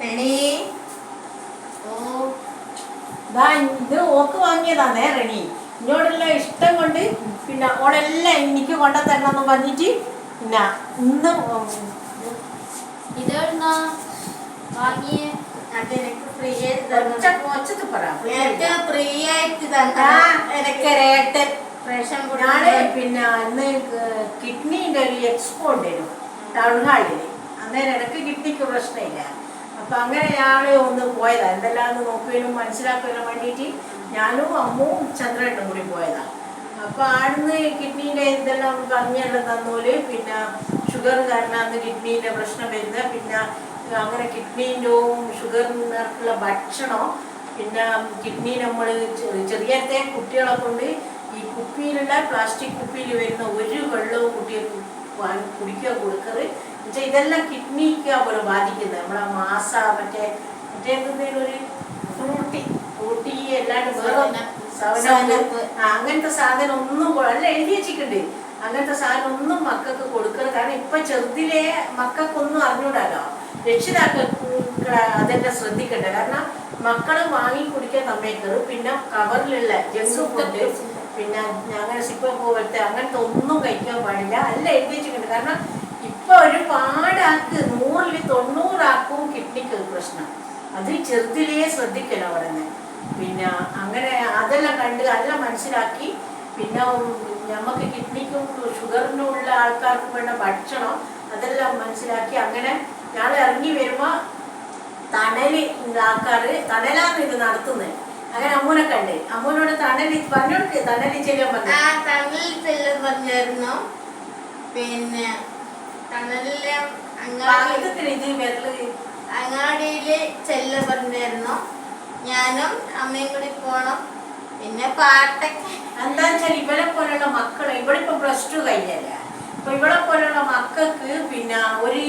റെണി ഓ. ദാ ഇത് ഓക്ക് വാങ്ങിയതാണേ റെണി എന്നോടുള്ള ഇഷ്ടം കൊണ്ട് പിന്നെ ഓളെല്ലാം എനിക്ക് കൊണ്ട തരണം എന്ന് പറഞ്ഞിട്ട് പിന്നെ ഇന്ന് ഇതെവിടുന്നാ വാങ്ങിയേ? പിന്നെ അന്ന് കിഡ്നീന്റെ ഒരു എക്സ്പോ ഉണ്ടായിരുന്നു. ടൗൺ ഹാളിൽ അന്നേരം എനിക്ക് കിഡ്നിക്ക് പ്രശ്നമില്ല. അപ്പൊ അങ്ങനെ ഞാൻ ഒന്ന് എന്തെല്ലാം നോക്കുകയും മനസ്സിലാക്കുകയും വേണ്ടിയിട്ട് ഞാനും അമ്മും ചന്ദ്രനും കൂടി പോയതാ. അപ്പൊ ആടുന്ന് കിഡ്നീന്റെ ഇതെല്ലാം പറഞ്ഞല്ലോ തന്നോൽ. പിന്നെ ഷുഗർ കാരണം കിഡ്നീന്റെ പ്രശ്നം വരുന്നത്. പിന്നെ അങ്ങനെ കിഡ്നീന്റെയും ഷുഗറിനുള്ള ഭക്ഷണം പിന്നെ കിഡ്നി നമ്മൾ ചെറിയത്തെ കുട്ടികളെ കൊണ്ട് ഈ കുപ്പിയിലുള്ള പ്ലാസ്റ്റിക് കുപ്പിയിൽ വരുന്ന ഒരു വെള്ളവും വാങ്ങി കുടിക്കുക കൊടുക്കറ്. എന്നുവെച്ചാൽ ഇതെല്ലാം കിഡ്നിക്ക് പോലെ ബാധിക്കുന്നത്. നമ്മളെ മാസ മറ്റേ മറ്റേ എന്തെങ്കിലും ഒരു ഫ്രൂട്ടി ഫ്രൂട്ടി അല്ലാണ്ട് വേറെ അങ്ങനത്തെ സാധനം ഒന്നും അല്ല എഴുതി വെച്ചിട്ടുണ്ട്. അങ്ങനത്തെ സാധനം ഒന്നും മക്കൾക്ക് കൊടുക്കരുത്. കാരണം ഇപ്പൊ ചെറുതിലെ മക്കൾക്കൊന്നും അറിഞ്ഞൂടാലോ. രക്ഷിതാക്കൾക്ക് അതെല്ലാം ശ്രദ്ധിക്കട്ടെ കാരണം മക്കൾ വാങ്ങി കുടിക്കാൻ സമ്മതിക്കരുത് പിന്നെ കവറിലുള്ള ജങ്ക് ഫുഡ് പിന്നെ അങ്ങനെ സിപ്പോ പോലത്തെ അങ്ങനത്തെ ഒന്നും കഴിക്കാൻ പാടില്ല. അല്ല എഴുതി വെച്ചിട്ടുണ്ട്. കാരണം ഇപ്പൊ ഒരുപാട് ആൾക്ക് നൂറിൽ തൊണ്ണൂറാക്കും കിഡ്നിക്ക് പ്രശ്നം. അത് ചെറുതിലേ ശ്രദ്ധിക്കണം അവിടെ പിന്നെ അങ്ങനെ അതെല്ലാം കണ്ട് അതെല്ലാം മനസ്സിലാക്കി പിന്നെ നമുക്ക് കിഡ്നിക്കും ഷുഗറിനും ഉള്ള ആൾക്കാർക്ക് വേണ്ട ഭക്ഷണം അതെല്ലാം മനസ്സിലാക്കി അങ്ങനെ ഞാൻ ഇറങ്ങി വരുമ്പോ തണൽ ആൾക്കാര് തണലാണ് ഇത് നടത്തുന്നത് അങ്ങനെ അമ്മൂനെ കണ്ട്. അമ്മൂനോട് തണൽ പറഞ്ഞോട്ട് തണൽ ചെല്ലാൻ പറഞ്ഞു തണലിൽ ചെല്ലും പറഞ്ഞായിരുന്നു. പിന്നെ തണലിലെ അങ്ങാടിയിൽ ചെല്ല പറഞ്ഞായിരുന്നു. ഞാനും അമ്മയും കൂടി പോണം. പിന്നെ പാട്ടൊക്കെ എന്താ വെച്ചാൽ ഇവരെ പോലുള്ള മക്കൾ ഇവിടെ ഇപ്പൊ പ്ലസ് ടു കഴിഞ്ഞല്ല? ഇപ്പൊ ഇവിടെ പോലുള്ള മക്കൾക്ക് പിന്നെ ഒരു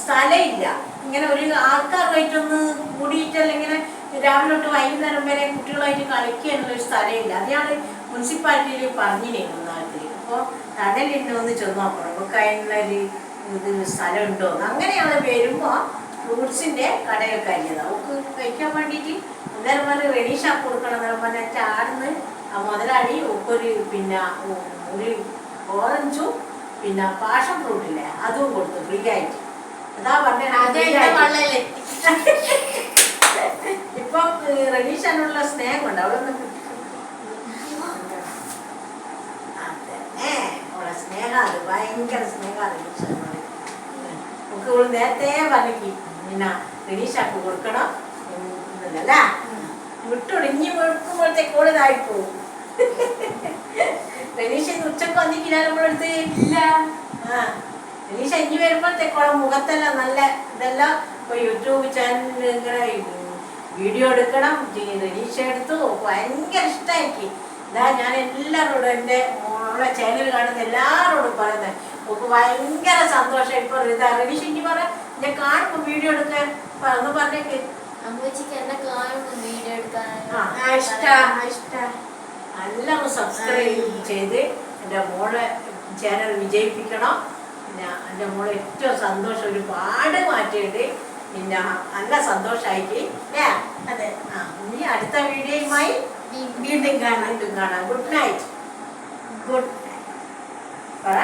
സ്ഥലമില്ല. ഇങ്ങനെ ഒരു ആൾക്കാരുമായിട്ടൊന്ന് കൂടിയിട്ടല്ല ഇങ്ങനെ രാവിലെ തൊട്ട് വൈകുന്നേരം വരെ കുട്ടികളായിട്ട് കളിക്കാനുള്ള ഒരു സ്ഥലമില്ല. അതാണ് മുനിസിപ്പാലിറ്റിയിൽ പറഞ്ഞിരുന്നു നാട്ടിൽ അപ്പോൾ തടലുണ്ടോ എന്ന് ചെന്ന് നോക്കണം. നമുക്ക് അതിനുള്ള ഒരു ഇത് സ്ഥലമുണ്ടോ എന്ന്. അങ്ങനെയാണ് വരുമ്പോൾ ഫ്രൂട്ട്സിന്റെ കടയൊക്കെ അല്ലത് അവർക്ക് കഴിക്കാൻ വേണ്ടിയിട്ട് അന്നേരം പറഞ്ഞ് റെഡി ഷാപ്പ് കൊടുക്കണം എന്നേരം പറഞ്ഞിട്ട് ആടുന്ന് ആ മുതലാളി ഒരു പിന്നെ ഒരു ഓറഞ്ചും പിന്നെ പാഷൻ ഫ്രൂട്ടില്ലേ അതും കൊടുത്തു ഫ്രീ ആയിട്ട്. അതാ പറഞ്ഞ ഇപ്പം റെഡീഷാനുള്ള വള്ളലെത്തി ഇപ്പൊ റെഡീഷനുള്ള സ്നേഹം ഉണ്ട് അവിടെ നിന്ന് അവളെ സ്നേഹം അത് ഭയങ്കര സ്നേഹമാണ് നമുക്ക് ഇവൾ നേരത്തെ പറഞ്ഞി പിന്നെ റിനീഷാക്ക് കൊടുക്കണം എന്നല്ല? വിട്ടൊടിഞ്ഞ് വെക്കുമ്പോഴത്തേക്ക് ഓൾ ഇതായി റെനീഷ ഇന്ന് ഉച്ചയ്ക്ക് വന്നിക്കില്ല നമ്മളടുത്ത് ഇല്ല. ആ റെനീഷ ഇനി വരുമ്പോഴത്തേക്കോളം മുഖത്തെല്ലാം നല്ല ഇതെല്ലാം ഇപ്പൊ യൂട്യൂബ് ചാനലിൽ ഇങ്ങനെ വീഡിയോ എടുക്കണം റെനീഷ എടുത്തു ഭയങ്കര ഇഷ്ടമാക്കി ഇതാ ഞാൻ എല്ലാവരോടും എന്റെ മോളെ ചാനൽ കാണുന്ന എല്ലാവരോടും പറയുന്നത് നമുക്ക് ഭയങ്കര സന്തോഷം. ഇപ്പൊ ഇതാ റെനീഷ എനിക്ക് പറ. ഞാൻ കാണുമ്പോൾ വീഡിയോ എടുക്കാൻ ഒന്ന് പറഞ്ഞേക്ക്. അമ്മച്ചിക്ക് എന്നെ കാണുന്നു വീഡിയോ എടുക്കാൻ എല്ലാം സബ്സ്ക്രൈബ് ചെയ്ത് എന്റെ മോളെ ചാനൽ വിജയിപ്പിക്കണം. പിന്നെ എന്റെ മോളെ ഏറ്റവും സന്തോഷം ഒരുപാട് മാറ്റിയിട്ട് പിന്നെ നല്ല സന്തോഷമായിട്ട് ഏ അതെ. ആ ഇനി അടുത്ത വീഡിയോയുമായി വീണ്ടും കാണാം വീണ്ടും കാണാം ഗുഡ് നൈറ്റ് ഗുഡ് നൈറ്റ് പറ